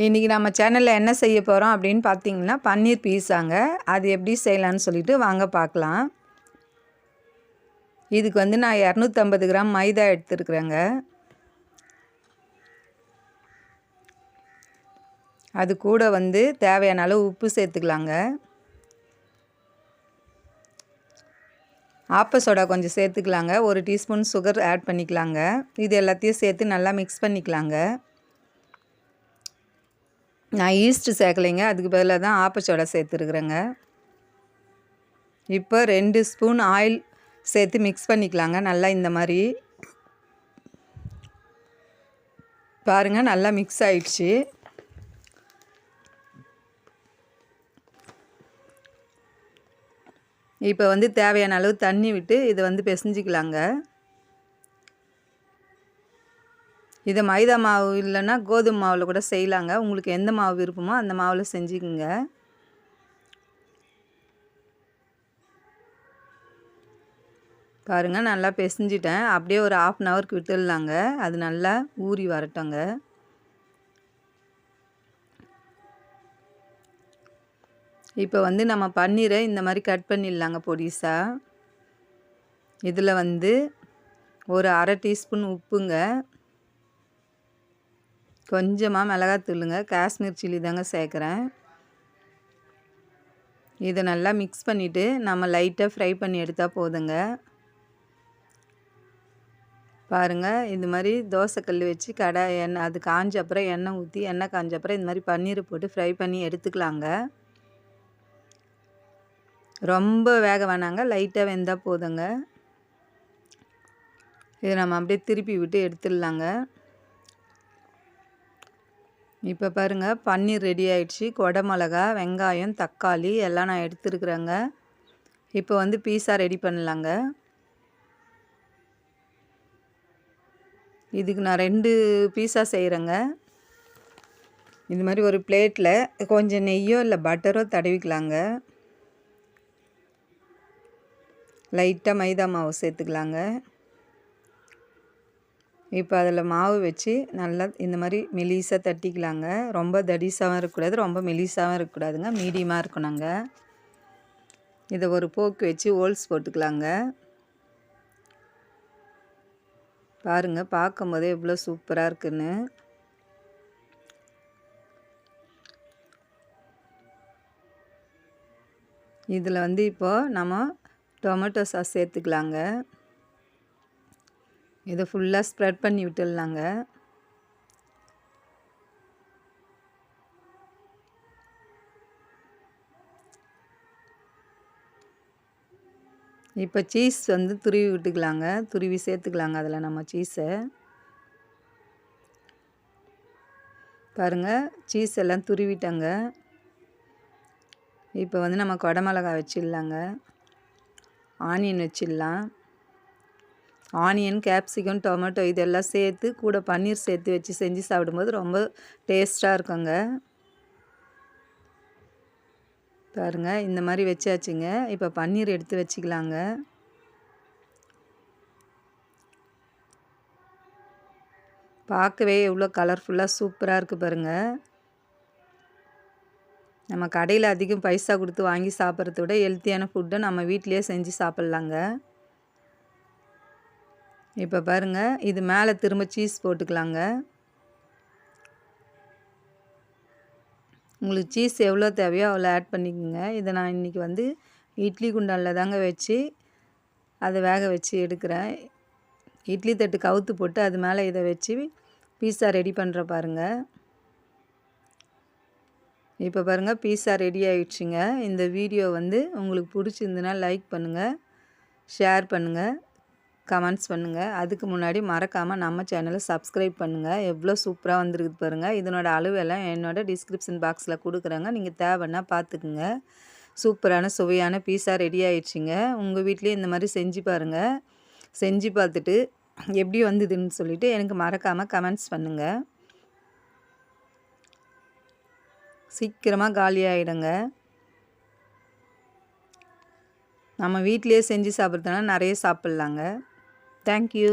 இன்றைக்கி நம்ம சேனலில் என்ன செய்ய போகிறோம் அப்படின்னு பார்த்தீங்கன்னா பன்னீர் பீஸாங்க அது எப்படி செய்யலான்னு சொல்லிட்டு வாங்க பார்க்கலாம் இதுக்கு வந்து நான் இரநூத்தம்பது கிராம் மைதா எடுத்துருக்குறேங்க. அது கூட வந்து தேவையான அளவு உப்பு சேர்த்துக்கலாங்க. ஆப்ப சோடா கொஞ்சம் சேர்த்துக்கலாங்க. ஒரு டீஸ்பூன் சுகர் ஆட் பண்ணிக்கலாங்க. இது எல்லாத்தையும் சேர்த்து நல்லா மிக்ஸ் பண்ணிக்கலாங்க. நான் ஈஸ்ட்டு சேர்க்கலைங்க. அதுக்கு பதிலாக தான் ஆப்பச்சோடை சேர்த்துருக்குறேங்க. இப்போ ரெண்டு ஸ்பூன் ஆயில் சேர்த்து மிக்ஸ் பண்ணிக்கலாங்க. நல்லா இந்த மாதிரி. பாருங்கள் நல்லா மிக்ஸ் ஆயிடுச்சு. இப்போ வந்து தேவையான அளவு தண்ணி விட்டு இதை வந்து பிசைஞ்சிக்கலாங்க. இதை மைதா மாவு இல்லைன்னா கோதுமை மாவில் கூட செய்யலாங்க உங்களுக்கு எந்த மாவு விருப்பமோ அந்த மாவில் செஞ்சுக்குங்க. பாருங்கள் நல்லா பிசைஞ்சிட்டேன். அப்படியே ஒரு ஆஃப் அன் ஹவருக்கு விட்டுடலாங்க. அது நல்லா ஊறி வரட்டோங்க. இப்போ வந்து நம்ம பன்னீரை இந்த மாதிரி கட் பண்ணிடலாங்க பொடிசாக இதில் வந்து ஒரு அரை டீஸ்பூன் உப்புங்க. கொஞ்சமாக மிளகாத்தூளுங்க காஷ்மீர் சில்லி தாங்க சேர்க்குறேன். இதை நல்லா மிக்ஸ் பண்ணிவிட்டு நம்ம லைட்டாக ஃப்ரை பண்ணி எடுத்தால் போதுங்க. பாருங்கள் இது மாதிரி தோசைக்கல் வச்சு கடை எண்ணெய் அது காஞ்ச அப்புறம் எண்ணெய் ஊற்றி எண்ணெய் காஞ்ச அப்புறம் இந்த மாதிரி பன்னீரை போட்டு ஃப்ரை பண்ணி எடுத்துக்கலாங்க. ரொம்ப வேக வேணாங்க லைட்டாக வெந்தால் போதுங்க. இதை நம்ம அப்படியே திருப்பி விட்டு எடுத்துடலாங்க. இப்போ பாருங்கள் பன்னீர் ரெடி ஆகிடுச்சி கொடை மிளகா வெங்காயம் தக்காளி எல்லாம் நான் எடுத்துருக்குறேங்க. இப்போ வந்து பீஸா ரெடி பண்ணலாங்க. இதுக்கு நான் ரெண்டு பீஸா செய்கிறேங்க இது மாதிரி ஒரு பிளேட்டில் கொஞ்சம் நெய்யோ இல்லை பட்டரோ தடவிக்கலாங்க. லைட்டாக மைதா மாவு சேர்த்துக்கலாங்க. இப்போ அதில் மாவு வச்சு நல்லா இந்த மாதிரி மெலிசாக தட்டிக்கலாங்க. ரொம்ப தடிசாகவும் இருக்கக்கூடாது ரொம்ப மெலிசாகவும் இருக்கக்கூடாதுங்க. மீடியமாக இருக்கணுங்க. இதை ஒரு போக்கு வச்சு ஹோல்ஸ் போட்டுக்கலாங்க. பாருங்கள் பார்க்கும்போதே எவ்வளோ சூப்பராக இருக்குன்னு. இதில் வந்து இப்போது நம்ம டொமேட்டோ சாஸ் சேர்த்துக்கலாங்க. இதை ஃபுல்லாக ஸ்ப்ரெட் பண்ணி விட்டுடலாங்க. இப்போ சீஸ் வந்து துருவி விட்டுக்கலாங்க. துருவி சேர்த்துக்கலாங்க அதில் நம்ம சீஸை பாருங்கள் சீஸ் எல்லாம் துருவிட்டாங்க. இப்போ வந்து நம்ம கொடமிளகா வச்சிடலாங்க. ஆனியன் வச்சிடலாம். ஆனியன் கேப்சிகம் டொமேட்டோ இதெல்லாம் சேர்த்து கூட பன்னீர் சேர்த்து வச்சு செஞ்சு சாப்பிடும்போது ரொம்ப டேஸ்ட்டாக இருக்குங்க. பாருங்கள் இந்த மாதிரி வச்சாச்சுங்க. இப்போ பன்னீர் எடுத்து வச்சுக்கலாங்க. பார்க்கவே எவ்வளோ கலர்ஃபுல்லாக சூப்பராக இருக்குது பாருங்கள் நம்ம கடையில் அதிகம் பைசா கொடுத்து வாங்கி சாப்பிட்றத விட ஹெல்த்தியான ஃபுட்டை நம்ம வீட்டிலேயே செஞ்சு சாப்பிட்லாங்க. இப்போ பாருங்கள் இது மேலே திரும்ப சீஸ் போட்டுக்கலாங்க. உங்களுக்கு சீஸ் எவ்வளோ தேவையோ அவ்வளோ ஆட் பண்ணிக்கோங்க. இதை நான் இன்றைக்கி வந்து இட்லி குண்டானில் தாங்க வச்சு அதை வேக வச்சு எடுக்கிறேன். இட்லி தட்டு கவுத்து போட்டு அது மேலே இதை வச்சு பீஸா ரெடி பண்ணுற பாருங்கள் இப்போ பாருங்கள் பீஸா ரெடி ஆகிடுச்சிங்க இந்த வீடியோ வந்து உங்களுக்கு பிடிச்சிருந்துன்னா லைக் பண்ணுங்கள் ஷேர் பண்ணுங்கள் கமெண்ட்ஸ் பண்ணுங்கள் அதுக்கு முன்னாடி மறக்காமல் நம்ம சேனலை சப்ஸ்கிரைப் பண்ணுங்கள் எவ்வளோ சூப்பராக வந்துருக்குது பாருங்கள் இதனோட அளவெல்லாம் என்னோடய டிஸ்கிரிப்ஷன் பாக்ஸில் கொடுக்குறேங்க. நீங்கள் தேவைன்னா பார்த்துக்குங்க. சூப்பரான சுவையான பீஸாக ரெடி ஆயிடுச்சுங்க. உங்கள் வீட்லேயே இந்த மாதிரி செஞ்சு பாருங்கள் செஞ்சு பார்த்துட்டு எப்படி வந்ததுன்னு சொல்லிவிட்டு எனக்கு மறக்காமல் கமெண்ட்ஸ் பண்ணுங்கள் சீக்கிரமாக காலியாகிடுங்க நம்ம வீட்டிலேயே செஞ்சு சாப்பிட்றதுனா நிறைய சாப்பிட்லாங்க. தேங்க்யூ